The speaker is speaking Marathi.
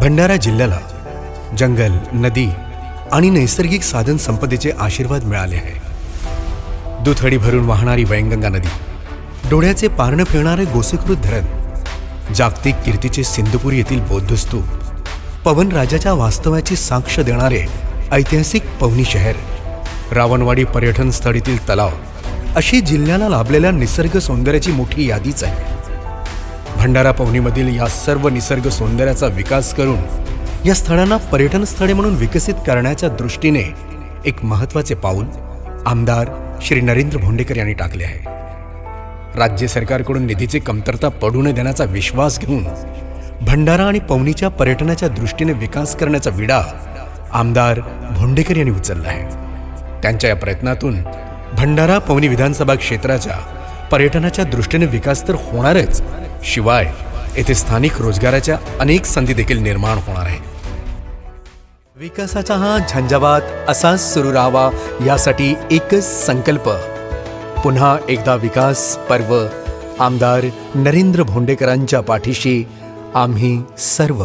भंडारा जिल्ह्याला जंगल नदी आणि नैसर्गिक साधन संपदेचे आशीर्वाद मिळाले आहे. दुथडी भरून वाहणारी वैनगंगा नदी डोळ्याचे पारणं फिरणारे गोसीकृत धरण जागतिक कीर्तीचे सिंधुपूर येथील बौद्धस्तूप पवन राजाच्या वास्तव्याची साक्ष देणारे ऐतिहासिक पवनी शहर रावणवाडी पर्यटन स्थळीतील तलाव अशी जिल्ह्याला लाभलेल्या निसर्ग सौंदर्याची मोठी यादीच आहे. भंडारा पवनीमधील या सर्व निसर्ग सौंदर्याचा विकास करून या स्थळांना पर्यटन स्थळे म्हणून विकसित करण्याच्या दृष्टीने एक महत्त्वाचे पाऊल आमदार श्री नरेंद्र भोंडेकर यांनी टाकले आहे. राज्य सरकारकडून निधीची कमतरता पडू न देण्याचा विश्वास घेऊन भंडारा आणि पवनीच्या पर्यटनाच्या दृष्टीने विकास करण्याचा विडा आमदार भोंडेकर यांनी उचलला आहे. त्यांच्या या प्रयत्नातून भंडारा पवनी विधानसभा क्षेत्राच्या पर्यटनाच्या दृष्टीने विकास तर होणारच शिवाय येथे स्थानिक रोजगाराच्या अनेक संधी देखील निर्माण होणार आहे विकासाचा हा झंझावात असाच सुरू राहावा यासाठी एकच संकल्प. पुन्हा एकदा विकास पर्व आमदार नरेंद्र भोंडेकरांच्या पाठीशी आम्ही सर्व